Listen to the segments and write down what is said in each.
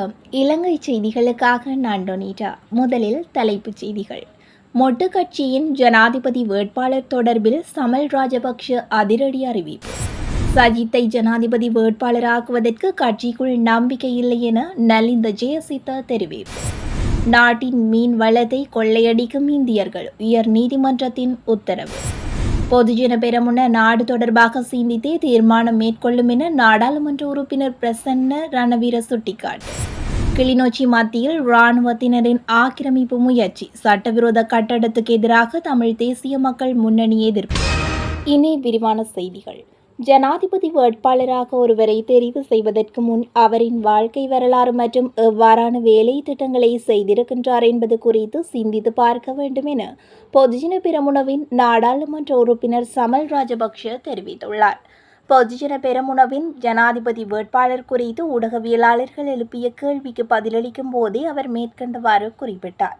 வணக்கம். இலங்கை செய்திகளுக்காக நான் டொனிட்டா முதலில் தலைப்புச் செய்திகள். மொட்டு கட்சியின் ஜனாதிபதி வேட்பாளர் தொடர்பில் சமல் ராஜபக்ஷ அதிரடி அறிவிப்பு. சஜித்தை ஜனாதிபதி வேட்பாளராக்குவதற்கு கட்சிக்குள் நம்பிக்கை இல்லை என நலிந்த ஜெயசித்தா தெரிவிப்பு. நாட்டின் மீன் வளத்தை கொள்ளையடிக்கும் இந்தியர்கள். உயர் நீதிமன்றத்தின் உத்தரவு. பொதுஜன பெரமுன நாடு தொடர்பாக சிந்தித்தே தீர்மானம் மேற்கொள்ளும் என நாடாளுமன்ற உறுப்பினர் பிரசன்ன ரணவீர சுட்டிக்காட்டு கிளிநொச்சி மத்தியில் இராணுவத்தினரின் ஆக்கிரமிப்பு முயற்சி சட்டவிரோத கட்டடத்துக்கு எதிராக தமிழ் தேசிய மக்கள் முன்னணி எதிர்ப்பு. இனி விரிவான செய்திகள். ஜனாதிபதி வேட்பாளராக ஒருவரை தெரிவு செய்வதற்கு முன் அவரின் வாழ்க்கை வரலாறு மற்றும் எவ்வாறான வேலை திட்டங்களை செய்திருக்கின்றார் என்பது குறித்து சிந்தித்து பார்க்க வேண்டும் என பொதுஜன பெரமுனவின் நாடாளுமன்ற உறுப்பினர் சமல் ராஜபக்ஷ தெரிவித்துள்ளார். பொதுஜன பெரமுனவின் ஜனாதிபதி வேட்பாளர் குறித்து ஊடகவியலாளர்கள் எழுப்பிய கேள்விக்கு பதிலளிக்கும் போதே அவர் மேற்கண்டவாறு குறிப்பிட்டார்.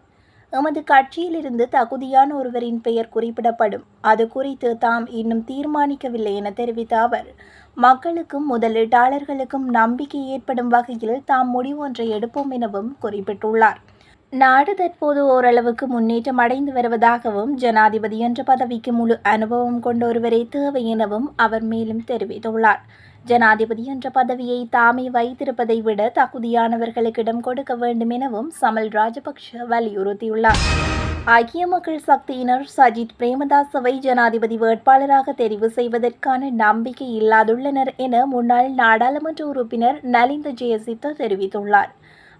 எமது கட்சியிலிருந்து தகுதியான ஒருவரின் பெயர் குறிப்பிடப்படும். அது குறித்து தாம் இன்னும் தீர்மானிக்கவில்லை என தெரிவித்த அவர் மக்களுக்கும் முதலீட்டாளர்களுக்கும் நம்பிக்கை ஏற்படும் வகையில் தாம் முடிவொன்றை எடுப்போம் எனவும் குறிப்பிட்டுள்ளார். நாடு தற்போது ஓரளவுக்கு முன்னேற்றம் அடைந்து வருவதாகவும் ஜனாதிபதி என்ற பதவிக்கு முழு அனுபவம் கொண்ட ஒருவரே தேவை எனவும் அவர் மேலும் தெரிவித்துள்ளார். ஜனாதிபதி என்ற பதவியை தாமே வைத்திருப்பதை விட தகுதியானவர்களுக்கு இடம் கொடுக்க வேண்டும் எனவும் சமல் ராஜபக்ஷ வலியுறுத்தியுள்ளார். ஐக்கிய மக்கள் சக்தியினர் சஜித் பிரேமதாசவை ஜனாதிபதி வேட்பாளராக தெரிவு செய்வதற்கான நம்பிக்கை இல்லாதுள்ளனர் என முன்னாள் நாடாளுமன்ற உறுப்பினர் நலிந்த ஜெயசித்த தெரிவித்துள்ளார்.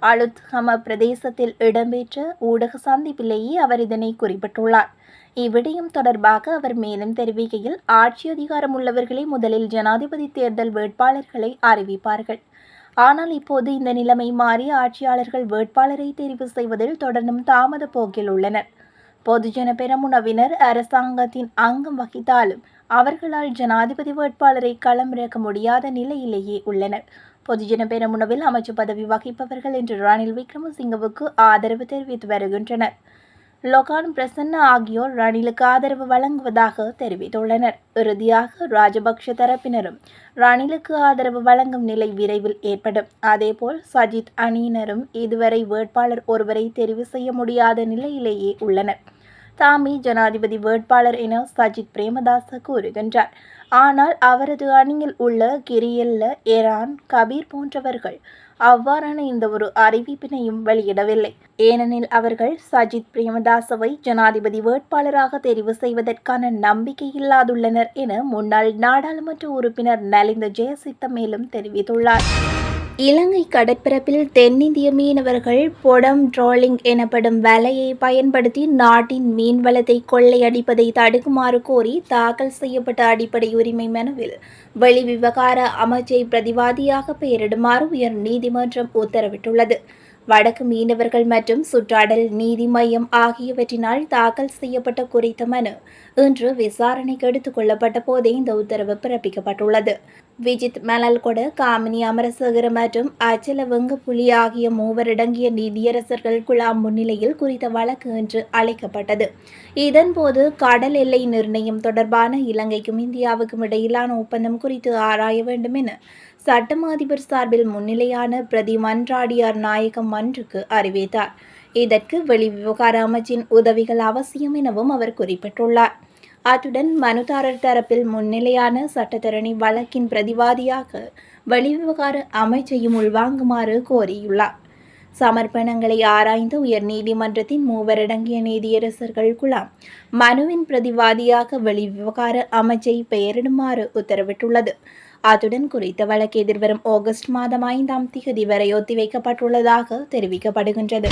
அலுத்ஹம பிரதேசத்தில் இடம்பெற்ற ஊடக சந்திப்பிலேயே அவர் இதனை குறிப்பிட்டுள்ளார். இவ்விடயம் தொடர்பாக அவர் மேலும் தெரிவிக்கையில் ஆட்சி அதிகாரம் உள்ளவர்களே முதலில் ஜனாதிபதி தேர்தல் வேட்பாளர்களை அறிவிப்பார்கள். ஆனால் இப்போது இந்த நிலைமை மாறி ஆட்சியாளர்கள் வேட்பாளரை தெரிவு செய்வதில் தொடர்ந்தும் தாமத போக்கில் உள்ளனர். பொதுஜன பெரமுனவினர் அரசாங்கத்தின் அங்கம் வகித்தாலும் அவர்களால் ஜனாதிபதி வேட்பாளரை களமிறக்க முடியாத நிலையிலேயே உள்ளனர். பொதுஜன பெரமுனவில் அமைச்சர் பதவி வகிப்பவர்கள் என்று ரணில் விக்ரமசிங்கவுக்கு ஆதரவு தெரிவித்து வருகின்றனர். லொகான் பிரசன்ன ஆகியோர் ரணிலுக்கு ஆதரவு வழங்குவதாக தெரிவித்துள்ளனர். இறுதியாக ராஜபக்ஷ தரப்பினரும் ரணிலுக்கு ஆதரவு வழங்கும் நிலை விரைவில் ஏற்படும். அதேபோல் சஜித் அணியினரும் இதுவரை வேட்பாளர் ஒருவரை தெரிவு செய்ய முடியாத நிலையிலேயே உள்ளனர். தாமே ஜனாதிபதி வேட்பாளர் என சஜித் பிரேமதாச கூறுகின்றார். ஆனால் அவரது அணியில் உள்ள கிரியல்ல எரான் கபீர் போன்றவர்கள் அவ்வாறான இந்த ஒரு அறிவிப்பினையும் வெளியிடவில்லை. ஏனெனில் அவர்கள் சஜித் பிரேமதாசவை ஜனாதிபதி வேட்பாளராக தெரிவு செய்வதற்கான நம்பிக்கை இல்லாதுள்ளனர் என முன்னாள் நாடாளுமன்ற உறுப்பினர் நலிந்த ஜெயசித்த மேலும் தெரிவித்துள்ளார். இலங்கை கடற்பரப்பில் தென்னிந்திய மீனவர்கள் பொடம் ட்ரோலிங் எனப்படும் வலையை பயன்படுத்தி நாட்டின் மீன்வளத்தை கொள்ளையடிப்பதை தடுக்குமாறு கோரி தாக்கல் செய்யப்பட்ட அடிப்படை உரிமை மனுவில் வெளிவிவகார அமைச்சை பிரதிவாதியாக பெயரிடுமாறு உயர் நீதிமன்றம் உத்தரவிட்டுள்ளது. வடக்கு மீனவர்கள் மற்றும் சுற்றாடல் நீதி மையம் ஆகியவற்றினால் தாக்கல் செய்யப்பட்ட குறித்த மனு இன்று விசாரணைக்கு எடுத்துக் கொள்ளப்பட்ட போதே இந்த உத்தரவு பிறப்பிக்கப்பட்டுள்ளது. விஜித் மலல்கொட காமினி அமரசேகர மற்றும் அச்சல வெங்கப்புலி ஆகிய மூவரடங்கிய நீதியரசர்கள் குழாம் முன்னிலையில் குறித்த வழக்கு இன்று அழைக்கப்பட்டது இதன்போது கடல் எல்லை நிர்ணயம் தொடர்பான இலங்கைக்கும் இந்தியாவுக்கும் இடையிலான ஒப்பந்தம் குறித்து ஆராய வேண்டும் என சட்டம் அதிபர் சார்பில் முன்னிலையான பிரதி மன்றாடியார் நாயகம் மன்றுக்கு அறிவித்தார். இதற்கு வெளிவிவகார அமைச்சின் உதவிகள் அவசியம் எனவும் அவர் குறிப்பிட்டுள்ளார். அத்துடன் மனுதாரர் தரப்பில் முன்னிலையான சட்டத்தரணி வழக்கின் பிரதிவாதியாக வெளிவிவகார அமைச்சையும் உள்வாங்குமாறு கோரியுள்ளார். சமர்ப்பணங்களை ஆராய்ந்த உயர் நீதிமன்றத்தின் மூவரடங்கிய நீதியரசர்கள் குழாம் மனுவின் பிரதிவாதியாக வெளிவிவகார அமைச்சை பெயரிடுமாறு உத்தரவிட்டுள்ளது. அத்துடன் குறித்த வழக்கு எதிர்வரும் ஆகஸ்ட் மாதம் ஐந்தாம் திகதி வரை ஒத்திவைக்கப்பட்டுள்ளதாக தெரிவிக்கப்படுகின்றது.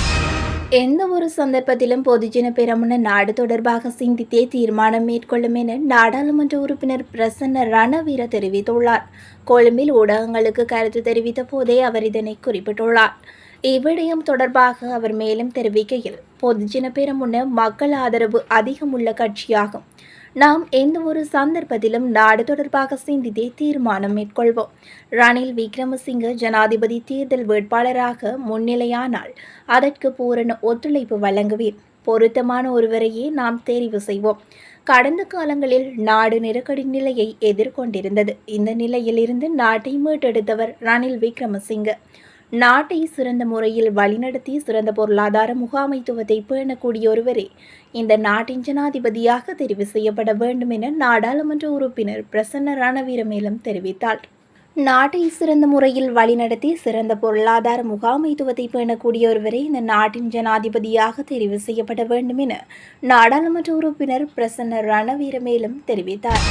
எந்த ஒரு சந்தர்ப்பத்திலும் பொதுஜன பெரமுன நாடு தொடர்பாக சிந்தித்தே தீர்மானம் மேற்கொள்ளும் என நாடாளுமன்ற உறுப்பினர் பிரசன்ன ரணவீர தெரிவித்துள்ளார். கொழும்பில் ஊடகங்களுக்கு கருத்து தெரிவித்த போதே அவர் இதனை குறிப்பிட்டுள்ளார். இவ்விடயம் தொடர்பாக அவர் மேலும் தெரிவிக்கையில் பொதுஜன பெரமுன மக்கள் ஆதரவு அதிகம் உள்ள கட்சியாகும். நாம் எந்த ஒரு சந்தர்ப்பத்திலும் நாடு தொடர்பாக சிந்தித்தே தீர்மானம் மேற்கொள்வோம். ரணில் விக்ரமசிங்க ஜனாதிபதி தேர்தல் வேட்பாளராக முன்னிலையானால் அதற்கு பூரண ஒத்துழைப்பு வழங்குவேன். பொருத்தமான ஒருவரையே நாம் தெரிவு செய்வோம். கடந்த காலங்களில் நாடு நெருக்கடி நிலையை எதிர்கொண்டிருந்தது. இந்த நிலையில் இருந்து நாட்டை மீட்டெடுத்தவர் ரணில் விக்ரமசிங்க. நாட்டை சிறந்த முறையில் வழிநடத்தி சிறந்த பொருளாதார முகாமைத்துவத்தை பேணக்கூடிய ஒருவரே இந்த நாட்டின் ஜனாதிபதியாக தெரிவு செய்யப்பட வேண்டும் என நாடாளுமன்ற உறுப்பினர் பிரசன்ன ரணவீரமேலம் தெரிவித்தார் நாட்டை சிறந்த முறையில் வழிநடத்தி சிறந்த பொருளாதார முகாமைத்துவத்தை பேணக்கூடிய ஒருவரே இந்த நாட்டின் ஜனாதிபதியாக தெரிவு செய்யப்பட வேண்டும் என நாடாளுமன்ற உறுப்பினர் பிரசன்ன ரணவீர மேலும் தெரிவித்தார்.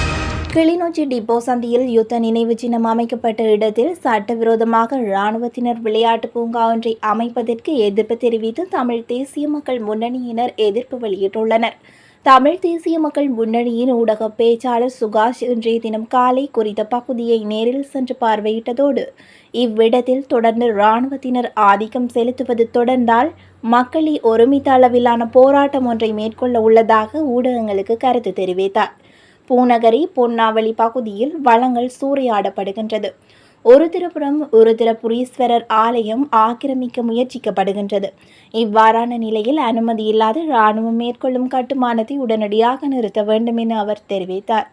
கிளிநொச்சி டிப்போ சந்தியில் யுத்த நினைவு சின்னம் அமைக்கப்பட்ட இடத்தில் சட்டவிரோதமாக இராணுவத்தினர் விளையாட்டு பூங்கா ஒன்றை அமைப்பதற்கு எதிர்ப்பு தெரிவித்து தமிழ் தேசிய மக்கள் முன்னணியினர் எதிர்ப்பு வெளியிட்டுள்ளனர். தமிழ் தேசிய மக்கள் முன்னணியின் ஊடக பேச்சாளர் சுகாஷ் இன்றைய தினம் காலை குறித்த பகுதியை நேரில் சென்று பார்வையிட்டதோடு இவ்விடத்தில் தொடர்ந்து இராணுவத்தினர் ஆதிக்கம் செலுத்துவது தொடர்ந்தால் மக்களை ஒருமித்த அளவிலான போராட்டம் ஒன்றை மேற்கொள்ள உள்ளதாக ஊடகங்களுக்கு கருத்து தெரிவித்தார். பூநகரி பொன்னாவளி பகுதியில் வளங்கள் சூறையாடப்படுகின்றது. ஒரு திருப்புறம் ஒரு திருப்புரீஸ்வரர் ஆலயம் ஆக்கிரமிக்க முயற்சிக்கப்படுகின்றது. இவ்வாறான நிலையில் அனுமதி இல்லாத இராணுவம் மேற்கொள்ளும் கட்டுமானத்தை உடனடியாக நிறுத்த வேண்டும் என அவர் தெரிவித்தார்.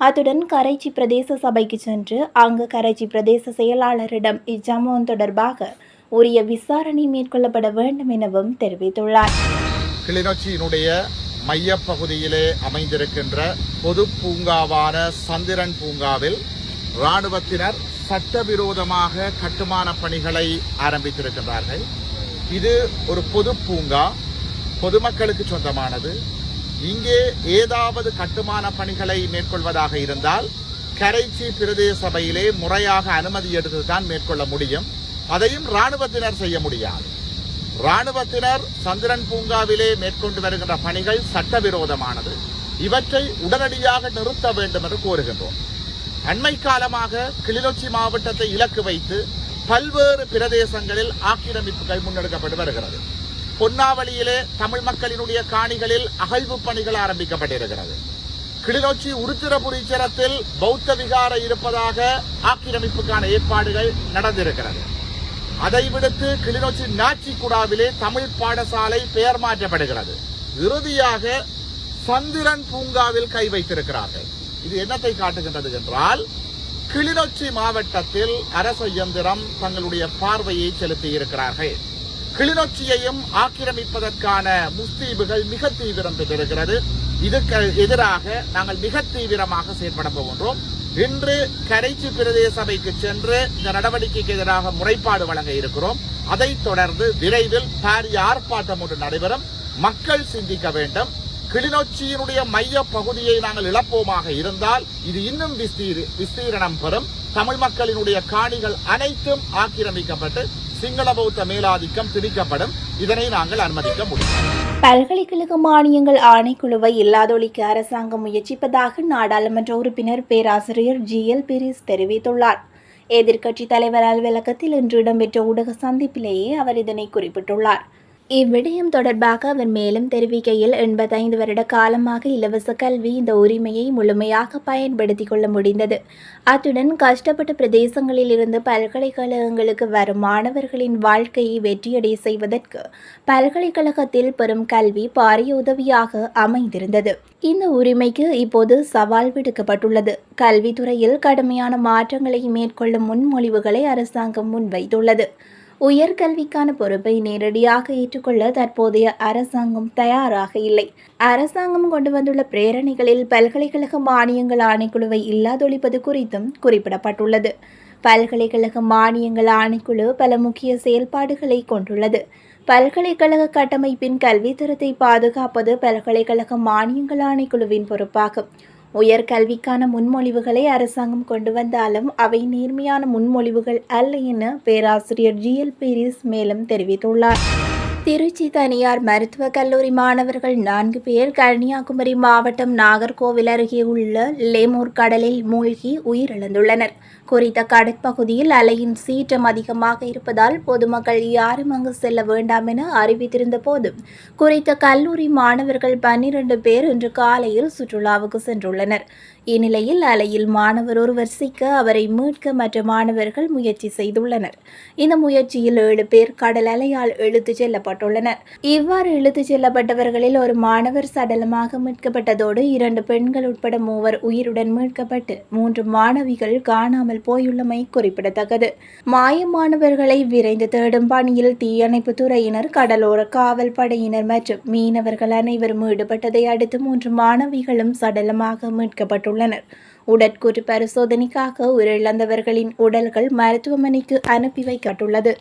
அத்துடன் கரைச்சி பிரதேச சபைக்கு சென்று அங்கு கரைச்சி பிரதேச செயலாளரிடம் இச்சம்பவம் தொடர்பாக உரிய விசாரணை மேற்கொள்ளப்பட வேண்டும் எனவும் தெரிவித்துள்ளார். கிளிநொச்சியினுடைய மையப்பகுதியிலே அமைந்திருக்கின்ற பொது பூங்காவான சந்திரன் பூங்காவில் இராணுவத்தினர் சட்டவிரோதமாக கட்டுமான பணிகளை ஆரம்பித்திருக்கின்றார்கள். இது ஒரு பொது பூங்கா பொதுமக்களுக்கு சொந்தமானது. இங்கே ஏதாவது கட்டுமான பணிகளை மேற்கொள்வதாக இருந்தால் கரைச்சி பிரதேச சபையிலே முறையாக அனுமதி எடுத்துதான் மேற்கொள்ள முடியும். அதையும் ராணுவத்தினர் செய்ய முடியாது. ராணுவத்தினர் சந்திரன் பூங்காவிலே மேற்கொண்டு வருகின்ற பணிகள் சட்டவிரோதமானது. இவற்றை உடனடியாக நிறுத்த வேண்டும் என்று கோருகின்றோம். அண்மை காலமாக கிளிநொச்சி மாவட்டத்தை இலக்கு வைத்து பல்வேறு பிரதேசங்களில் ஆக்கிரமிப்புகள் முன்னெடுக்கப்பட்டு வருகிறது. பொன்னாவளியிலே தமிழ் மக்களினுடைய காணிகளில் அகழ்வு பணிகள் ஆரம்பிக்கப்பட்டிருக்கிறது. கிளிநொச்சி உருத்திரபுரீச்சரத்தில் பௌத்த விகார இருப்பதாக ஆக்கிரமிப்புக்கான ஏற்பாடுகள் நடந்திருக்கிறது. அதை விடுத்து கிளிநொச்சி நாச்சிக்குடாவிலே தமிழ் பாடசாலை பெயர் மாற்றப்படுகிறது. இறுதியாக சந்திரன் பூங்காவில் கை வைத்திருக்கிறார்கள். இது என்னத்தை காட்டுகின்றது என்றால் கிளிநொச்சி மாவட்டத்தில் அரச இயந்திரம் தங்களுடைய பார்வையை செலுத்தி இருக்கிறார்கள். கிளிநொச்சியையும் ஆக்கிரமிப்பதற்கான முஸ்தீபுகள் மிக தீவிரம் பெற்றிருக்கிறது. இதுக்கு எதிராக நாங்கள் மிக தீவிரமாக செயற்பட போகின்றோம். இன்று கரைச்சி பிரதேச சபைக்கு சென்று இந்த நடவடிக்கைக்கு எதிராக முறைப்பாடு வழங்க இருக்கிறோம். அதைத் தொடர்ந்து விரைவில் பாரிய ஆர்ப்பாட்டம் ஒன்று நடைபெறும். மக்கள் சிந்திக்க வேண்டும். கிளிநொச்சியினுடைய மைய பகுதியை நாங்கள் இழப்போமாக இருந்தால் இது இன்னும் விஸ்தீர் விஸ்தீரணம் பெறும். தமிழ் மக்களினுடைய காணிகள் அனைத்தும் ஆக்கிரமிக்கப்பட்டு சிங்கள பௌத்த மேலாதிக்கம் திணிக்கப்படும். இதனை நாங்கள் அனுமதிக்க முடியும். பல்கலைக்கழக மானியங்கள் ஆணைக்குழுவை இல்லாதொழிக்க அரசாங்கம் முயற்சிப்பதாக நாடாளுமன்ற உறுப்பினர் பேராசிரியர் ஜி. எல். பீரிஸ் தெரிவித்துள்ளார். எதிர்க்கட்சித் தலைவர் அலுவலகத்தில் இன்று இடம்பெற்ற ஊடக சந்திப்பிலேயே அவர் இதனை குறிப்பிட்டுள்ளார். இவ்விடயம் தொடர்பாக அவர் மேலும் தெரிவிக்கையில் எண்பத்தைந்து வருட காலமாக இலவச கல்வி இந்த உரிமையை முழுமையாக பயன்படுத்திக் கொள்ள முடிந்தது. அத்துடன் கஷ்டப்பட்ட பிரதேசங்களில் இருந்து பல்கலைக்கழகங்களுக்கு வரும் மாணவர்களின் வாழ்க்கையை வெற்றியடை செய்வதற்கு பல்கலைக்கழகத்தில் பெறும் கல்வி பாரிய உதவியாக அமைந்திருந்தது. இந்த உரிமைக்கு இப்போது சவால் விடுக்கப்பட்டுள்ளது. கல்வித்துறையில் கடுமையான மாற்றங்களை மேற்கொள்ளும் முன்மொழிவுகளை அரசாங்கம் முன்வைத்துள்ளது. உயர்கல்விக்கான பொறுப்பை நேரடியாக ஏற்றுக்கொள்ள தற்போதைய அரசாங்கம் தயாராக இல்லை. அரசாங்கம் கொண்டு வந்துள்ள பிரேரணைகளில் பல்கலைக்கழக மானியங்கள் ஆணைக்குழுவை இல்லாதொழிப்பது குறித்தும் குறிப்பிடப்பட்டுள்ளது. பல்கலைக்கழக மானியங்கள் ஆணைக்குழு பல முக்கிய செயல்பாடுகளை கொண்டுள்ளது. பல்கலைக்கழக கட்டமைப்பின் கல்வித்தரத்தை பாதுகாப்பது பல்கலைக்கழக மானியங்கள் ஆணைக்குழுவின் பொறுப்பாகும். உயர்கல்விக்கான முன்மொழிவுகளை அரசாங்கம் கொண்டு வந்தாலும் அவை நேர்மையான முன்மொழிவுகள் அல்ல என பேராசிரியர் ஜி. எல். பீரிஸ் மேலும் தெரிவித்துள்ளார். திருச்சி தனியார் மருத்துவக் கல்லூரி மாணவர்கள் நான்கு பேர் கன்னியாகுமரி மாவட்டம் நாகர்கோவில் அருகே உள்ள லேமூர் கடலில் மூழ்கி உயிரிழந்துள்ளனர். குறித்த கடற்பகுதியில் அலையின் சீற்றம் அதிகமாக இருப்பதால் பொதுமக்கள் யாரும் அங்கு செல்ல வேண்டாம் என அறிவித்திருந்த போதும் குறித்த கல்லூரி மாணவர்கள் பன்னிரண்டு பேர் இன்று காலையில் சுற்றுலாவுக்கு சென்றுள்ளனர். இந்நிலையில் அலையில் மாணவர் ஒருவர் சிக்க அவரை மீட்க மற்ற மாணவர்கள் முயற்சி செய்துள்ளனர். இந்த முயற்சியில் ஏழு பேர் கடல் அலையால் இழுத்துச் செல்லப்பட்டுள்ளனர். இவ்வாறு இழுத்துச் செல்லப்பட்டவர்களில் ஒரு மாணவர் சடலமாக மீட்கப்பட்டதோடு இரண்டு பெண்கள் உட்பட மூவர் உயிருடன் மீட்கப்பட்டு மூன்று மாணவிகள் காணாமல் காணாமல் போயுள்ளமை குறிப்பிடத்தக்கது. மாயமானவர்களை விரைந்து தேடும் பணியில் தீயணைப்பு துறையினர் கடலோர காவல் படையினர் மற்றும் மீனவர்கள் அனைவரும் ஈடுபட்டதை அடுத்து மூன்று மாணவிகளும் சடலமாக மீட்கப்பட்டுள்ளனர். உடற்கூறு பரிசோதனைக்காக உயிரிழந்தவர்களின் உடல்கள் மருத்துவமனைக்கு அனுப்பி வைக்கப்பட்டுள்ளது.